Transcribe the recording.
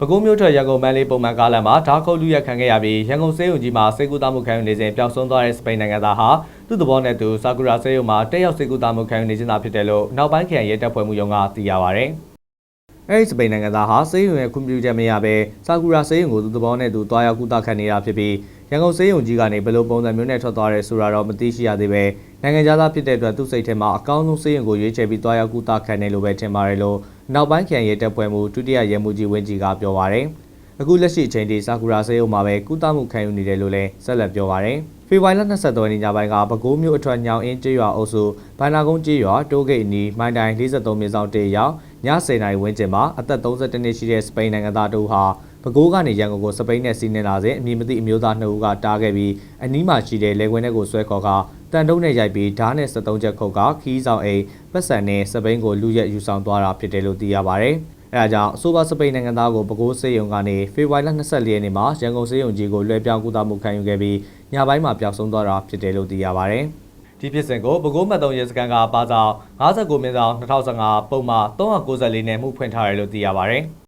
ပဲခူးမြို့ထွက်ရန်ကုန်မန်းလေးပုံမှန်ကားလမ်းမှာဓာတ်ခုတ်လူရက်ခံခဲ့ရပြီးရန်ကုန်စေယုံကြီးမှာစေကူတာမှုခံယူနေစဉ်ပျောက်ဆုံးသွားတဲ့စပိန်နိုင်ငံသားဟာသူ့သဘောနဲ့သူဆာကူရာစေယုံမှာတက်ရောက်စေကူတာမှုခံယူနေခြင်းသာဖြစ်တယ်လို့နောက်ပိုင်းခရိုင်ရဲတပ်ဖွဲ့မှုရုံးကသိရပါဗျ။အဲဒီစပိန်နိုင်ငံသားဟာစေယုံရဲ့ခွင့်ပြုချက်မရဘဲဆာကူရာစေယုံကိုသူ့သဘောနဲ့သူတွားရောက်ကူတာခံနေတာဖြစ်ပြီးရန်ကုန်စေယုံကြီးကနေဘယ်လိုပုံစံမျိုးနဲ့ထွက်သွားရဲဆိုတာတော့မသိရှိရသေးပဲနိုင်ငံသားဖြစ်တဲ့အတွက်သူ့စိတ်ထဲမှာအကောင်းဆုံးစေယုံကိုရွေးချယ်ပြီးတွားရောက်ကူတာခံတယ်လို့ပဲထင်ပါတယ်လို့ နောက်ပိုင်းခရိုင်ရဲတပ်ဖွဲ့မှုဒုတိယရဲမှူးကြီးဝင်းကြီးကပြောပါတယ်။အခုလက်ရှိအချိန်ထိစာကူရာဆေးရုံမှာပဲကုသမှုခံယူနေတယ်လို့လည်းဆက်လက်ပြောပါရယ်ဖေဖော်ဝါရီလ23ရက်နေ့ညပိုင်းကပဲခူးမြို့အထွတ်ညောင်အင်းကျေးရွာအုပ်စုဘန်နာကုန်းကျေးရွာတိုးဂိတ်အနီးမိုင်းတိုင်း43မြင်းဆောင်တေရောက်ည10:00နာရီဝန်းကျင်မှာအသက်32နှစ်ရှိတဲ့စပိန်နိုင်ငံသားတို့ဟာ ပဲခူးကနေရန်ကုန်ကိုစပိန်နဲ့စီးနှင်လာစဉ်အမည်မသိအမျိုးသားနှစ်ဦးကတားခဲ့ပြီးအနီးမှာရှိတဲ့လေကွင်းထဲကိုဆွဲခေါ်ကတန်တုံးနဲ့ရိုက်ပြီးဓာတ်နဲ့73ချက်ခုတ်ကခီးဆောင်အိမ်ပတ်စံနဲ့စပိန်ကိုလူရက်ယူဆောင်သွားတာဖြစ်တယ်လို့သိရပါဗျ။အဲဒါကြောင့်အဆိုပါစပိန်နိုင်ငံသားကိုပဲခူးစေယုံကနေဖေဖော်ဝါရီလ24ရက်နေ့မှာရန်ကုန်စေယုံကြီးကိုလွှဲပြောင်းကူတာမှုခံယူခဲ့ပြီးညပိုင်းမှာပျောက်ဆုံးသွားတာဖြစ်တယ်လို့သိရပါဗျ။ဒီဖြစ်စဉ်ကိုပဲခူးမှတ်တုံးရဲစခန်းကပါဆောင်59မြင်းဆောင်2015ပုံမှန်394နဲ့မှုဖွင့်ထားတယ်လို့သိရပါဗျ။